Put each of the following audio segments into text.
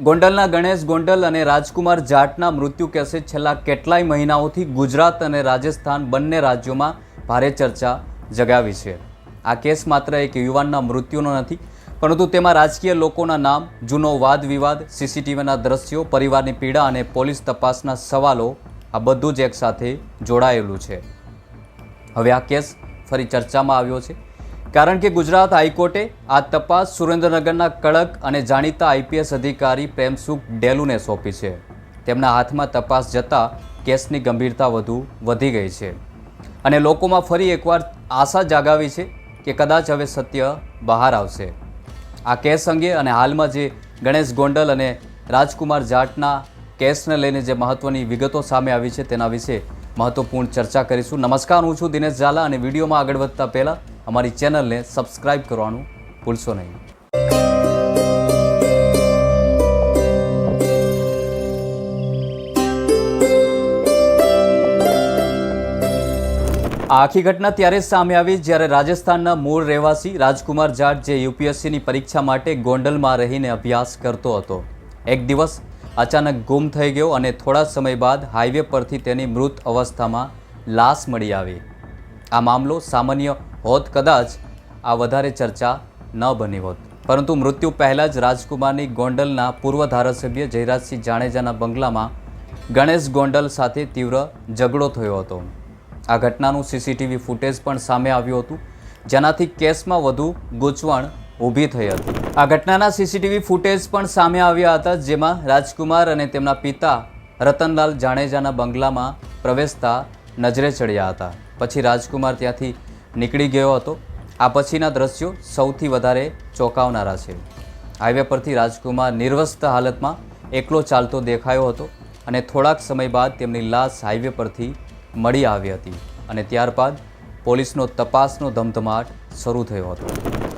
ગોંડલના ગણેશ ગોંડલ અને રાજકુમાર જાટના મૃત્યુ કેસે છેલ્લા કેટલાય મહિનાઓથી ગુજરાત અને રાજસ્થાન બંને રાજ્યોમાં ભારે ચર્ચા જગાવી છે. આ કેસ માત્ર એક યુવાનના મૃત્યુનો નથી, પરંતુ તેમાં રાજકીય લોકોના નામ, જૂનો વાદ વિવાદ, સીસીટીવીના દ્રશ્યો, પરિવારની પીડા અને પોલીસ તપાસના સવાલો, આ બધું જ એકસાથે જોડાયેલું છે. હવે આ કેસ ફરી ચર્ચામાં આવ્યો છે. કારણ કે ગુજરાત હાઈકોર્ટે આ તપાસ સુરેન્દ્રનગરના કડક અને જાણીતા આઈપીએસ અધિકારી પ્રેમસુખ ડેલુને સોંપી છે. તેમના હાથમાં તપાસ જતાં કેસની ગંભીરતા વધુ વધી ગઈ છે. અને લોકોમાં ફરી એકવાર આશા જાગાવી છે કે કદાચ હવે સત્ય બહાર આવશે. આ કેસ અંગે અને હાલમાં જે ગણેશ ગોંડલ અને રાજકુમાર જાટના કેસને લઈને જે મહત્વની વિગતો સામે આવી છે તેના વિશે મહત્વપૂર્ણ ચર્ચા કરીશું. નમસ્કાર, હું છું દિનેશ ઝાલા અને વિડીયોમાં આગળ વધતા પહેલાં અમારી ચેનલને સબસ્ક્રાઈબ કરવાનું ભૂલશો નહીં. આ આખી ઘટના ત્યારે સામે આવી જ્યારે રાજસ્થાનના મૂળ રહેવાસી રાજકુમાર જાટ જે યુપીએસસીની પરીક્ષા માટે ગોંડલમાં રહીને અભ્યાસ કરતો હતો. એક દિવસ અચાનક ગુમ થઈ ગયો અને થોડા સમય બાદ હાઈવે પરથી તેની મૃત અવસ્થામાં લાશ મળી આવી. આ મામલો સામાન્ય હોત કદાચ આ વધારે ચર્ચા ન બની હોત. પરંતુ મૃત્યુ પહેલાં જ રાજકુમારની ગોંડલના પૂર્વ ધારાસભ્ય જયરાજસિંહ જાડેજાના બંગલામાં ગણેશ ગોંડલ સાથે તીવ્ર ઝઘડો થયો હતો. આ ઘટનાનું સીસીટીવી ફૂટેજ પણ સામે આવ્યું હતું, જેનાથી કેસમાં વધુ ગૂંચવણ ઊભી થઈ હતી. આ ઘટનાના સીસીટીવી ફૂટેજ પણ સામે આવ્યા હતા, જેમાં રાજકુમાર અને તેમના પિતા રતનલાલ જાડેજાના બંગલામાં પ્રવેશતા નજરે ચડ્યા હતા. પછી રાજકુમાર ત્યાંથી નીકળી ગયો હતો. આ પછીના દ્રશ્યો સૌથી વધારે ચોંકાવનારા છે. હાઈવે પરથી રાજકુમાર નિર્વસ્ત હાલતમાં એકલો ચાલતો દેખાયો હતો અને થોડાક સમય બાદ તેમની લાશ હાઈવે પરથી મળી આવી હતી અને ત્યારબાદ પોલીસનો તપાસનો ધમધમાટ શરૂ થયો હતો.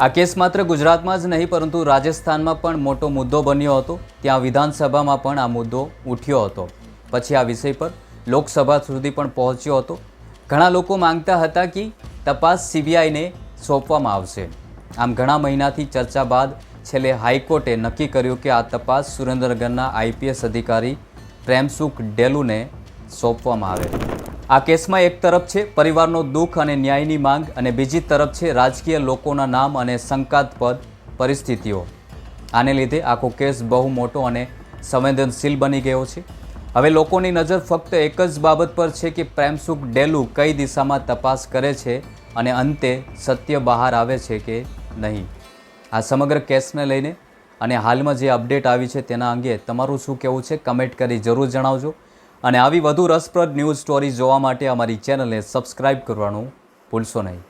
આ કેસ માત્ર ગુજરાતમાં જ નહીં, પરંતુ રાજસ્થાનમાં પણ મોટો મુદ્દો બન્યો હતો. ત્યાં વિધાનસભામાં પણ આ મુદ્દો ઉઠ્યો હતો. પછી આ વિષય પર લોકસભા સુધી પણ પહોંચ્યો હતો ઘણા લોકો માંગતા હતા કે તપાસ સીબીઆઈને સોંપવામાં આવશે. આમ ઘણા મહિનાથી ચર્ચા બાદ છેલ્લે હાઈકોર્ટે નક્કી કર્યું કે આ તપાસ સુરેન્દ્રનગરના આઈપીએસ અધિકારી પ્રેમસુખ ડેલુને સોંપવામાં આવે. આ કેસમાં એક તરફ છે પરિવારનો દુઃખ અને ન્યાયની માંગ અને બીજી તરફ છે રાજકીય લોકોના નામ અને શંકાસ્પદ પરિસ્થિતિઓ. આને લીધે આખો કેસ બહુ મોટો અને સંવેદનશીલ બની ગયો છે. હવે લોકોની નજર ફક્ત એક જ બાબત પર છે કે પ્રેમસુખ ડેલુ કઈ દિશામાં તપાસ કરે છે અને અંતે સત્ય બહાર આવે છે કે નહીં. આ સમગ્ર કેસને લઈને અને હાલમાં જે અપડેટ આવી છે તેના અંગે તમારું શું કહેવું છે કમેન્ટ કરી જરૂર જણાવજો. અને આવી વધુ રસપ્રદ ન્યૂઝ સ્ટોરી જોવા માટે અમારી ચેનલને સબસ્ક્રાઇબ કરવાનું ભૂલશો નહીં.